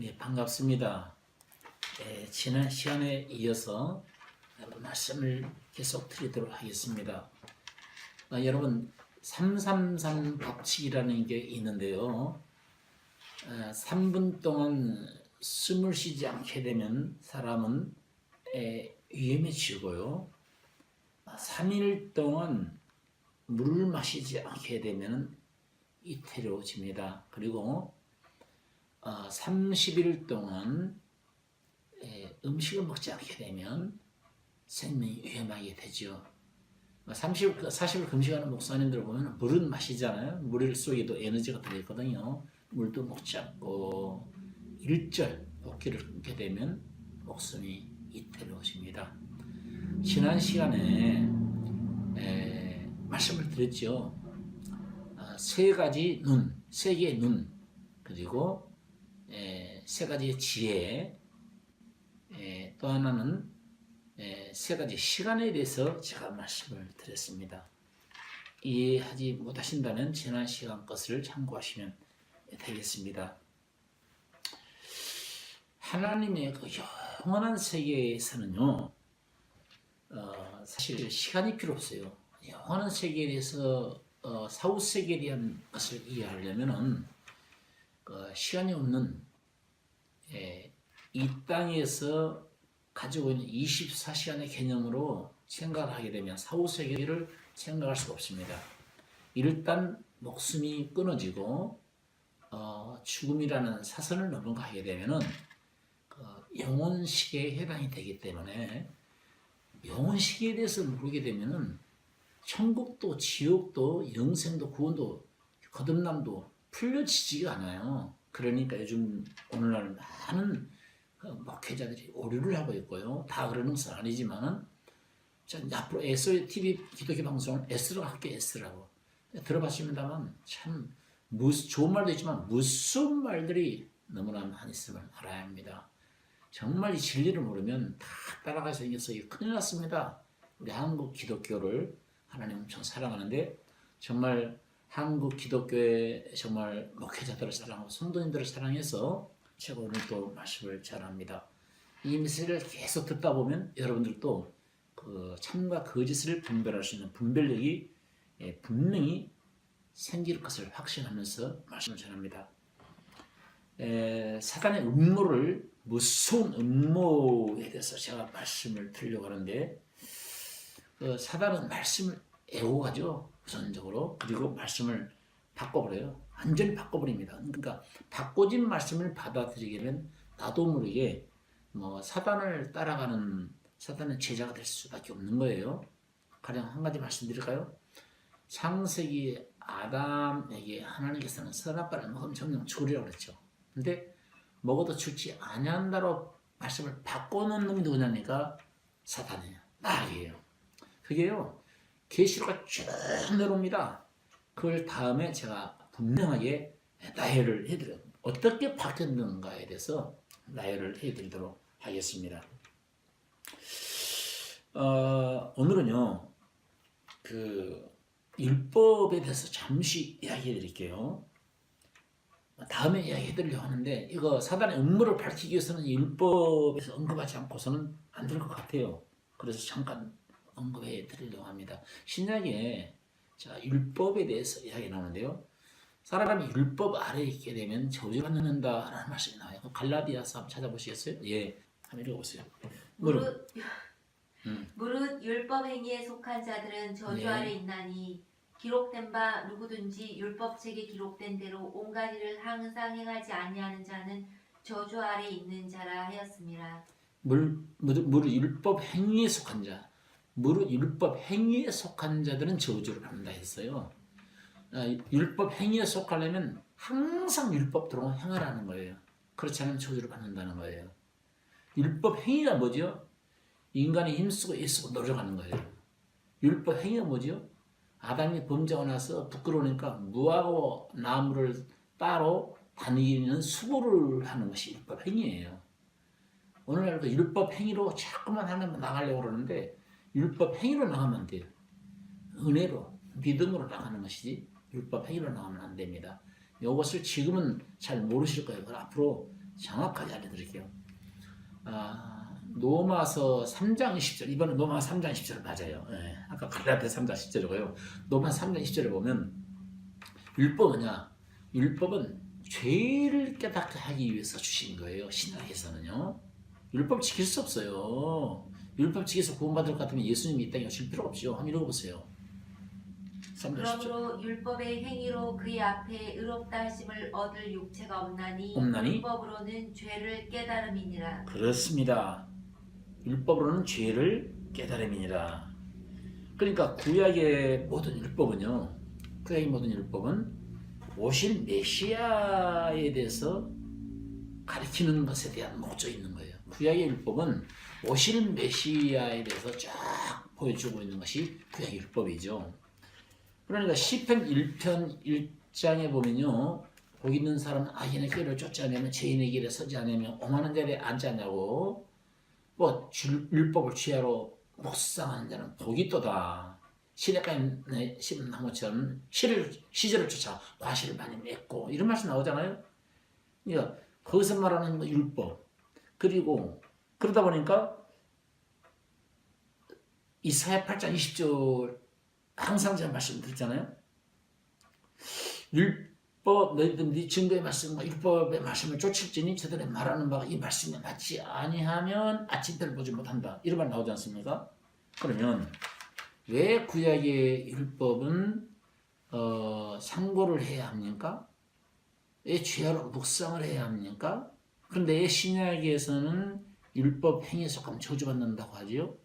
네, 반갑습니다. 네, 지난 시간에 이어서 말씀을 계속 드리도록 하겠습니다. 아, 여러분, 333 법칙이라는 게 있는데요. 아, 3분 동안 숨을 쉬지 않게 되면 사람은 에, 위험해지고요. 3일 동안 물을 마시지 않게 되면 이태로워집니다. 그리고 어, 30일 동안 에, 음식을 먹지 않게 되면 생명이 위험하게 되죠. 30, 40일 금식하는 목사님들 보면 물은 마시잖아요. 물 속에도 에너지가 들어있거든요. 물도 먹지 않고 일절 먹기를 끊게 되면 목숨이 이태로워집니다. 지난 시간에 에, 말씀을 드렸죠. 아, 세 가지 눈, 세 개의 눈, 그리고 에, 세 가지의 지혜, 에, 또 하나는 에, 세 가지 시간에 대해서 제가 말씀을 드렸습니다. 이해하지 못하신다면 지난 시간 것을 참고하시면 되겠습니다. 하나님의 그 영원한 세계에서는요, 어, 사실 시간이 필요 없어요. 영원한 세계에 대해서 어, 사후 세계에 대한 것을 이해하려면은 그 시간이 없는 예, 이 땅에서 가지고 있는 24시간의 개념으로 생각을 하게 되면 사후 세계를 생각할 수가 없습니다. 일단 목숨이 끊어지고 어, 죽음이라는 사선을 넘어가게 되면은 그 영혼 시계에 해당이 되기 때문에 영혼 시계에 대해서 모르게 되면은 천국도 지옥도 영생도 구원도 거듭남도 풀려지지가 않아요. 그러니까 요즘 오늘날 많은 그 목회자들이 오류를 하고 있고요. 다 그러는 것은 아니지만은 자, 앞으로 S TV 기독교 방송은 S로 할게 S라고 들어봤습니다만 참 무슨 좋은 말도 있지만 무슨 말들이 너무나 많이 있음을 알아야 합니다. 정말 이 진리를 모르면 다 따라가서 이겨서 큰일 났습니다. 우리 한국 기독교를 하나님 엄청 사랑하는데 정말 한국 기독교의 정말 목회자들을 사랑하고 성도님들을 사랑해서 제가 오늘 또 말씀을 전합니다. 이 메시지를 계속 듣다 보면 여러분들도 그 참과 거짓을 분별할 수 있는 분별력이 예, 분명히 생길 것을 확신하면서 말씀을 전합니다. 에, 사단의 음모를 무서운 음모에 대해서 제가 말씀을 드리려고 하는데 그 사단은 말씀을 애호가죠 우선적으로 그리고 말씀을 바꿔버려요. 완전히 바꿔버립니다. 그러니까 바꿔진 말씀을 받아들이려면 나도 모르게 뭐 사단을 따라가는 사단의 제자가 될 수밖에 없는 거예요. 가령 한 가지 말씀드릴까요? 창세기 아담에게 하나님께서는 선악과를 먹으면 정령 죽으리라고 그랬죠. 근데 먹어도 죽지 아니한다로 말씀을 바꿔놓는 놈이 누구냐니까 사단이에요. 마귀예요. 그게요 계시로가 쭉 내려옵니다. 그걸 다음에 제가 분명하게 나열을 해드려요. 어떻게 바뀌었는가에 대해서 나열을 해드리도록 하겠습니다. 어, 오늘은요, 그, 율법에 대해서 잠시 이야기해 드릴게요. 다음에 이야기해 드리려고 하는데, 이거 사단의 음모를 밝히기 위해서는 율법에서 언급하지 않고서는 안 될 것 같아요. 그래서 잠깐 언급해 드리려고 합니다. 신약에 자, 율법에 대해서 이야기 나오는데요. 사람이 율법 아래에 있게 되면 저주받는다라는 말씀이 나와요. 갈라디아서 한번 찾아보시겠어요? 예, 한번 읽어보세요. 무릇 음. 무릇 율법 행위에 속한 자들은 저주 네. 아래 있나니 기록된 바 누구든지 율법책에 기록된 대로 온갖 일을 항상 행하지 아니하는 자는 저주 아래 있는 자라 하였습니다. 물, 무릇 율법 행위에 속한 자, 무릇 율법 행위에 속한 자들은 저주를 받는다 했어요. 아, 율법 행위에 속하려면 항상 율법대로 행하라는 거예요. 그렇지 않으면 저주를 받는다는 거예요. 율법 행위가 뭐죠? 인간이 힘쓰고 애쓰고 노력하는 거예요. 율법 행위가 뭐죠? 아담이 범죄하고 나서 부끄러우니까 무하고 나무를 따로 다니는 수고를 하는 것이 율법 행위예요. 오늘날 그 율법 행위로 자꾸만 하나님 나가려고 그러는데 율법 행위로 나가면 안 돼요. 은혜로 믿음으로 나가는 것이지 율법 행위로 나가면 안 됩니다. 이것을 지금은 잘 모르실 거예요. 앞으로 정확하게 알려드릴게요. 아, 노마서 3장 10절 이번에 노마 3장 10절 맞아요. 예, 아까 갈라데 3장 10절이고요. 노마 3장 10절에 보면 율법은요. 율법은 죄를 깨닫게 하기 위해서 주신 거예요. 신학에서는요. 율법 지킬 수 없어요. 율법 지켜서 구원받을 것 같으면 예수님이 이 땅에 오실 필요 없죠. 한번 읽어보세요. 3장 10절. 그러므로 율법의 행위로 그의 앞에 의롭다 하심을 얻을 육체가 없나니 없나니? 율법으로는 죄를 깨달음이니라 그렇습니다. 율법으로는 죄를 깨달음이니라. 그러니까 구약의 모든 율법은요. 구약의 모든 율법은 오실 메시아에 대해서 가리키는 것에 대한 목적이 있는 거예요. 구약의 율법은 오실 메시아에 대해서 쫙 보여주고 있는 것이 구약의 율법이죠. 그러니까 시편 1편 1장에 보면요. 복 있는 사람은 악인의 길을 쫓지 않으면 죄인의 길에 서지 않으면 오만한 자리에 앉지 않냐고 뭐 줄- 율법을 취하러 묵상하는 자는 복이 있도다. 시냇가에 심은 나무처럼 시를 시절을 쫓아 과실을 많이 맺고 이런 말씀 나오잖아요. 그러니까 거기서 말하는 뭐 율법 그리고 그러다 보니까 이사야 8장 20절 항상 제가 말씀드렸잖아요. 율법 너희들 네 증거의 말씀과 율법의 말씀을 쫓을지니 저들의 말하는 바가 이 말씀에 맞지 아니하면 아침별 보지 못한다. 이런 말 나오지 않습니까? 그러면 왜 구약의 율법은 어, 상고를 해야 합니까? 왜 죄하러 묵상을 해야 합니까? 그런데 신약에서는 율법 행위에 속하면 저주받는다고 하지요.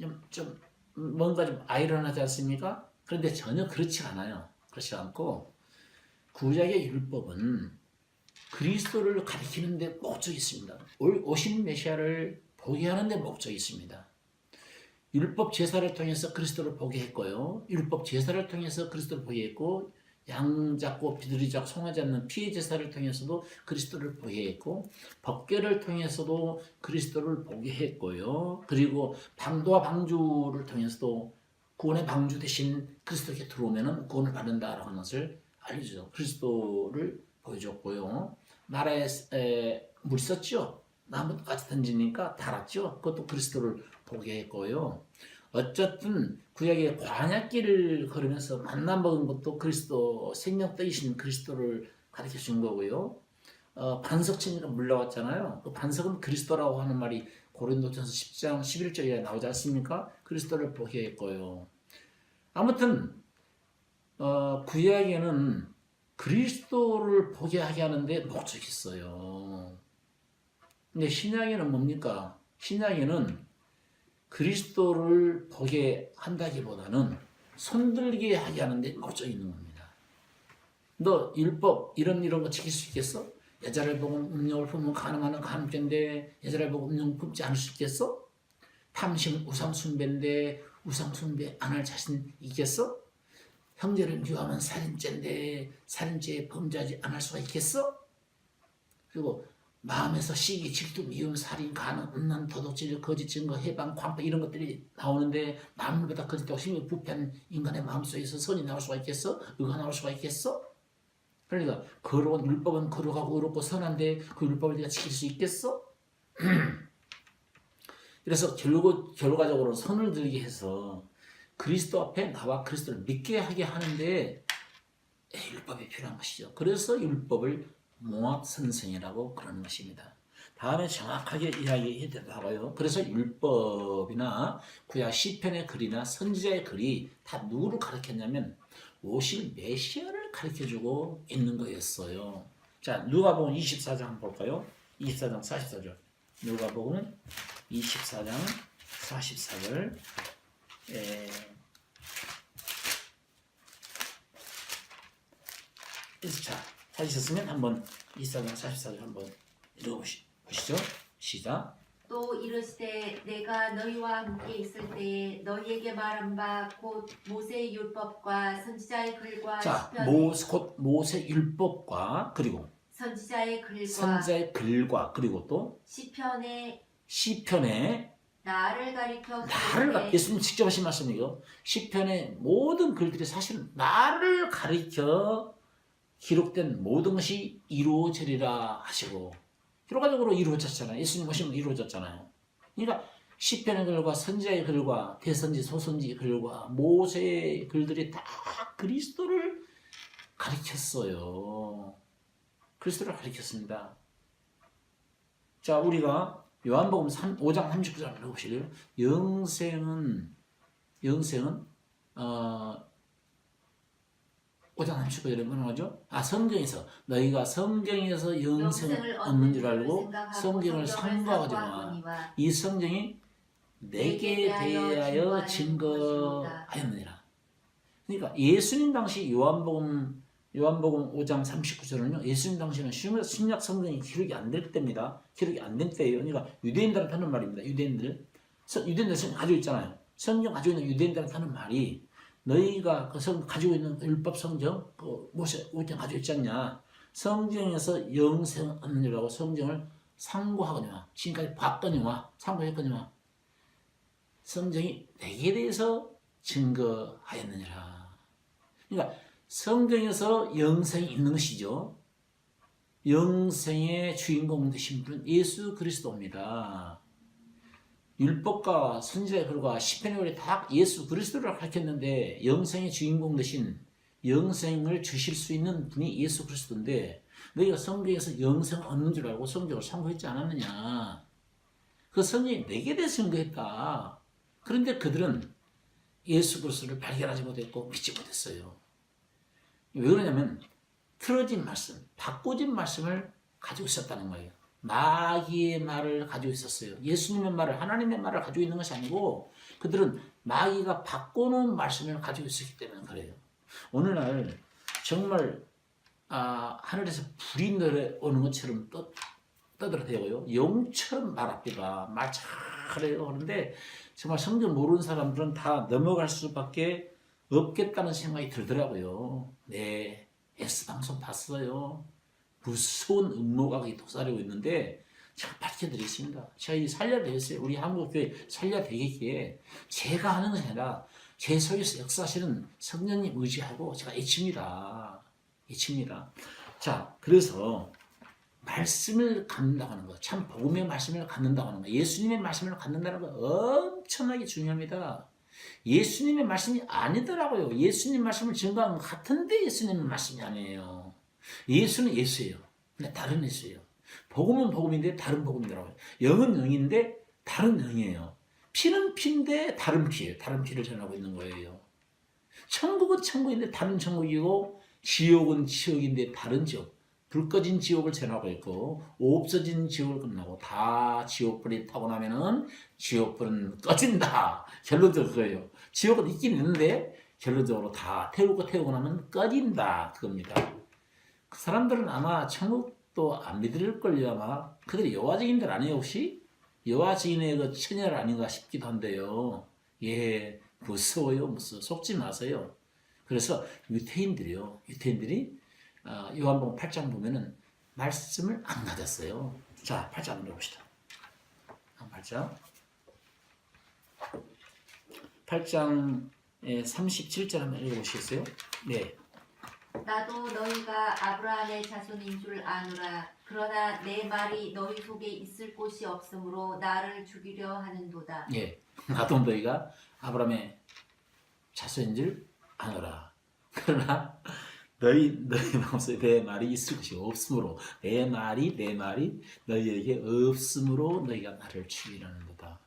좀, 좀 뭔가 좀 아이러니하지 않습니까? 그런데 전혀 그렇지 않아요. 그렇지 않고 구약의 율법은 그리스도를 가리키는 데 목적이 있습니다. 올- 오신 메시아를 보게 하는 데 목적이 있습니다. 율법 제사를 통해서 그리스도를 보게 했고요. 율법 제사를 통해서 그리스도를 보게 했고 양 잡고 비둘기 잡고 송아지 않는 피의 제사를 통해서도 그리스도를 보게 했고 법궤를 통해서도 그리스도를 보게 했고요. 그리고 방도와 방주를 통해서도 구원의 방주 대신 그리스도께 들어오면은 구원을 받는다라고 하는 것을 알려주죠. 그리스도를 보여줬고요. 나라에 에, 물이 썼죠. 나무까지 던지니까 달았죠. 그것도 그리스도를 보게 했고요. 어쨌든 구약의 광야길을 걸으면서 만나 먹은 것도 그리스도 생명 떠이신 그리스도를 가르쳐 준 거고요. 어, 반석층이가 물러왔잖아요. 그 반석은 그리스도라고 하는 말이 고린도전서 10장 11절에 나오지 않습니까? 그리스도를 보게 했고요. 아무튼 어, 구약에는 그리스도를 보게 하게 하는데 목적이 있어요. 근데 신약에는 뭡니까? 신약에는 그리스도를 보게 한다기보다는 손들게 하게 하는데 목적이 있는 겁니다. 너 율법 이런 이런 거 지킬 수 있겠어? 여자를 보고 음욕을 품으면 가늠하는 간죄인데 여자를 보고 음욕 품지 않을 수 있겠어? 탐심 우상 숭배인데 우상 숭배 안 할 자신 있겠어? 형제를 미워하면 살인죄인데 살인죄 범죄하지 않을 수가 있겠어? 그리고 마음에서 시기, 질투, 미움, 살인, 간음, 음란, 도둑질, 거짓 증거, 해방, 광파 이런 것들이 나오는데 만물보다 거짓되고 힘이 부패한 인간의 마음속에서 선이 나올 수가 있겠어? 의가 나올 수가 있겠어? 그러니까 거룩한 율법은 거룩하고 의롭고 선한데 그 율법을 네가 지킬 수 있겠어? 그래서 결국 결과적으로 선을 들게 해서 그리스도 앞에 나와 그리스도를 믿게 하게 하는데 율법이 필요한 것이죠. 그래서 율법을 모압 선생이라고 그러는 것입니다. 다음에 정확하게 이야기해 드리고요. 그래서 율법이나 구약 시편의 글이나 선지자의 글이 다 누구를 가르쳤냐면 오실 메시아를 가르쳐주고 있는 거였어요. 자, 누가복음 24장 한번 볼까요? 24장 44절. 누가복음 24장 44절. 에... 자, 찾으셨으면 한번 24장 44절 한번 읽어보시죠. 시작. 또 이르시되 내가 너희와 함께 있을 때에 너희에게 말한 바 곧 모세의 율법과 선지자의 글과 자, 모세, 곧 모세 율법과 그리고 선지자의 글과 선자의 글과 그리고 또 시편의 시편의 나를 가리켜 나를 가- 예수님 직접 하신 말씀이요. 시편의 모든 글들이 사실은 나를 가리켜 기록된 모든 것이 이루어지리라 하시고 결과적으로 이루어졌잖아요. 예수님 오시면 이루어졌잖아요. 그러니까 시편의 글과 선지자의 글과 대선지 소선지 글과 모세의 글들이 다 그리스도를 가리켰어요. 그리스도를 가리켰습니다. 자, 우리가 요한복음 3, 5장 39절 읽어보실래요? 영생은 영생은 어 5장 39절에 뭐라고 하죠? 아 성경에서 너희가 성경에서 영생을 얻는 줄 알고 성경을 상고하지 마. 이 성경이 내게 대하여 증거하였느니라. 그러니까 예수님 당시 요한복음 요한복음 5장 39절은요. 예수님 당시는 신약- 성경이 기록이 안 될 때입니다. 기록이 안될 때예요. 그러니까 유대인들한테 하는 말입니다. 유대인들. 서- 유대인들 성경 가지고 있잖아요. 성경 가지고 있는 유대인들한테 하는 말이 너희가 그 성 가지고 있는 율법 성경 그 모세 오경 가지고 있지 않냐? 성경에서 영생 얻느라고 성경을 상고하거니와 지금까지 봤거니와 상고했거니와 성경이 내게 대해서 증거하였느니라. 그러니까 성경에서 영생이 있는 것이죠. 영생의 주인공 되신 분은 예수 그리스도입니다. 율법과 선지자의 글과 시편의 글이 다 예수 그리스도를 가르쳤는데 영생의 주인공 되신 영생을 주실 수 있는 분이 예수 그리스도인데 너희가 성경에서 영생 얻는 줄 알고 성경을 상고했지 않았느냐. 그 성경이 내게 대해 증거했다. 그런데 그들은 예수 그리스도를 발견하지 못했고 믿지 못했어요. 왜 그러냐면 틀어진 말씀, 바꿔진 말씀을 가지고 있었다는 거예요. 마귀의 말을 가지고 있었어요. 예수님의 말을 하나님의 말을 가지고 있는 것이 아니고 그들은 마귀가 바꿔놓은 말씀을 가지고 있었기 때문에 그래요. 오늘날 정말 아, 하늘에서 불이 내려오는 것처럼 떠, 떠들어대고요. 용처럼 말합니다. 말 잘해요. 그런데 정말 성경 모르는 사람들은 다 넘어갈 수밖에 없겠다는 생각이 들더라고요. 네, S방송 봤어요. 무서운 음모각이 도사리고 있는데 제가 밝혀드리겠습니다. 제가 이 살려드렸어요. 우리 한국교회 살려드리기에 제가 하는 것이 아니라 제 속에서 역사하시는 성령님 의지하고 제가 애칩니다. 애칩니다. 자, 그래서 말씀을 갖는다고 하는 거, 참 복음의 말씀을 갖는다고 하는 거, 예수님의 말씀을 갖는다는 거 엄청나게 중요합니다. 예수님의 말씀이 아니더라고요. 예수님 말씀을 증거한 것 같은데 예수님의 말씀이 아니에요. 예수는 예수예요. 근데 다른 예수예요. 복음은 복음인데 다른 복음이더라고요. 영은 영인데 다른 영이에요. 피는 피인데 다른 피예요. 다른 피를 전하고 있는 거예요. 천국은 천국인데 다른 천국이고 지옥은 지옥인데 다른 지옥. 불 꺼진 지옥을 전하고 있고 없어진 지옥을 끝나고 다 지옥불이 타고 나면은 지옥불은 꺼진다. 결론적으로 그거예요. 지옥은 있긴 있는데 결론적으로 다 태우고 태우고 나면 꺼진다. 그겁니다. 그 사람들은 아마 천국도 안 믿을걸요 아마. 그들이 여호와 증인들 아니에요 혹시? 여호와 증인의 그 처녀를 아닌가 싶기도 한데요. 예 무서워요 무서워. 속지 마세요. 그래서 유태인들이요. 유태인들이 어, 요한복음 8장 보면은 말씀을 안 가졌어요. 자 8장 한번 봅시다. 8장. 8장 37절 한번 읽어보시겠어요? 네. 나도 너희가 아브라함의 자손인 줄 아노라. 그러나 내 말이 너희 속에 있을 곳이 없으므로 나를 죽이려 하는도다. 예, 나도 너희가 아브라함의 자손인 줄 아노라. 그러나 너희 너희 마음속에 내 말이 있을 것이 없으므로 내 말이 내 말이 너희에게 없으므로 너희가 나를 죽이려는 거다.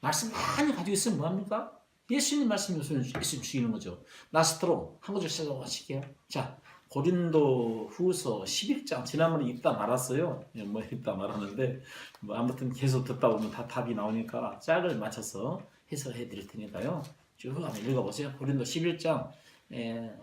말씀 많이 가지고 있으면 뭐합니까? 예수님 말씀이 있으면 있으면 죽이는 거죠. 라스트로 한 구절 하실게요. 자, 고린도 후서 11장 지난번에 읽다 말았어요. 예, 뭐 읽다 말았는데 뭐 아무튼 계속 듣다 보면 다 답이 나오니까 짝을 맞춰서 해석해 드릴 테니까요. 쭉 한번 읽어보세요. 고린도 11장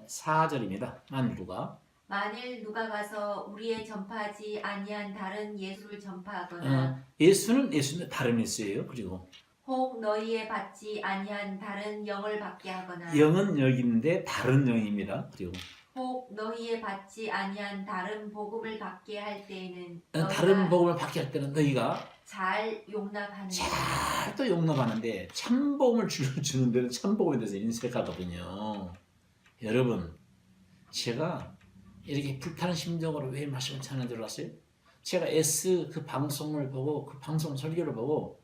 4절입니다. 만일 누가 만일 누가 가서 우리의 전파하지 아니한 다른 예수를 전파하거나 어, 예수는 예수인데 다른 예수예요. 그리고 혹 너희의 받지 아니한 다른 영을 받게 하거나 영은 영인데 다른 영입니다. 그리고 혹 너희의 받지 아니한 다른 복음을 받게 할 때에는 어, 너희가 다른 복음을 받게 할 때는 너희가 잘 용납하는 잘 또 용납하는데 참 복음을 주, 주는 데는 참 복음에 대해서 인색하거든요. 여러분, 제가 이렇게 불타는 심정으로 왜 말씀을 줄 아세요? 제가 S 그 방송을 보고 그 방송 설교를 보고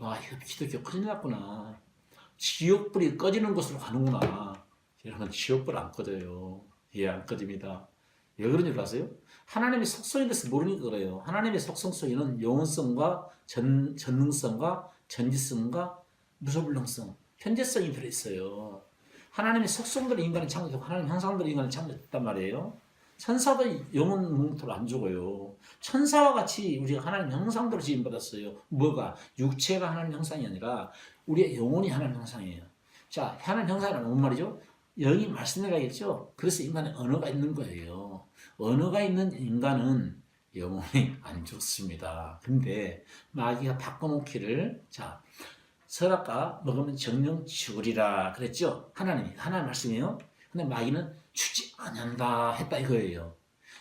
와 이거 기독교 큰일 났구나. 지옥불이 꺼지는 곳으로 가는구나. 여러분 지옥불 안 꺼져요. 예, 안 꺼집니다. 왜 그런 줄 아세요? 하나님의 속성에 대해서 모르니까 그래요. 하나님의 속성 속에는 영원성과 전, 전능성과 전지성과 무소불능성, 현재성이 들어있어요. 하나님의 속성대로 인간을 창조했고 하나님 형상대로 인간을 창조했단 말이에요. 천사도 영원 뭉토로 안 죽어요. 천사와 같이 우리가 하나님 형상대로 지음받았어요. 뭐가? 육체가 하나님 형상이 아니라 우리의 영혼이 하나님 형상이에요. 자, 하나님 형상이라는 뭔 말이죠? 영이 말씀해가겠죠? 그래서 인간에 언어가 있는 거예요. 언어가 있는 인간은 영혼이 안 죽습니다. 근데 마귀가 바꿔놓기를 자 설악과 먹으면 정령 죽으리라 그랬죠? 하나님이 하나님 말씀이에요. 근데 마귀는 죽지 않는다 했다 이거예요.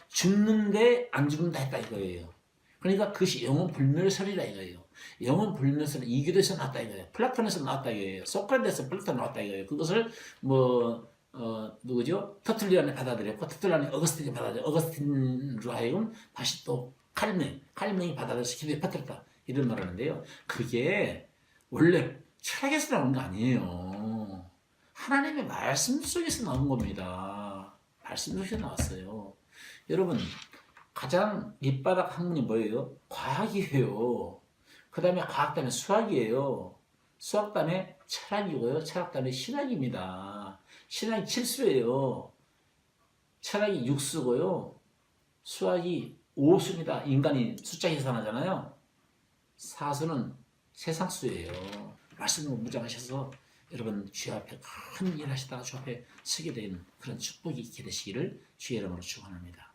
죽는데 안 죽는다 했다 이거예요. 그러니까 그것이 영혼 불멸설이라 이거예요. 영혼 불멸설은 이교도에서 나왔다 이거예요. 플라톤에서 나왔다 이거예요. 소크라테스에서 플라톤 나왔다 이거예요. 그것을 뭐 어, 누구죠? 터툴리안이 받아들였고 터툴리안이 어거스틴이 받아들여 어거스틴으로 하여금 다시 또 칼맹, 칼맹이 받아들여서 기도에 퍼뜨렸다 이런 말을 하는데요. 그게 원래 철학에서 나온 거 아니에요. 하나님의 말씀 속에서 나온 겁니다. 말씀 속에서 나왔어요. 여러분 가장 밑바닥 학문이 뭐예요? 과학이에요. 그 다음에 과학 다음에 수학이에요. 수학 다음에 철학이고요. 철학 다음에 신학입니다. 신학이 칠수예요. 철학이 육수고요. 수학이 오수입니다. 인간이 숫자 계산하잖아요. 사수는 세상수예요. 말씀을 무장하셔서 여러분 주 앞에 큰 일 하시다가 주 앞에 서게 되는 그런 축복이 있게 되시기를 주의 이름으로 축원합니다.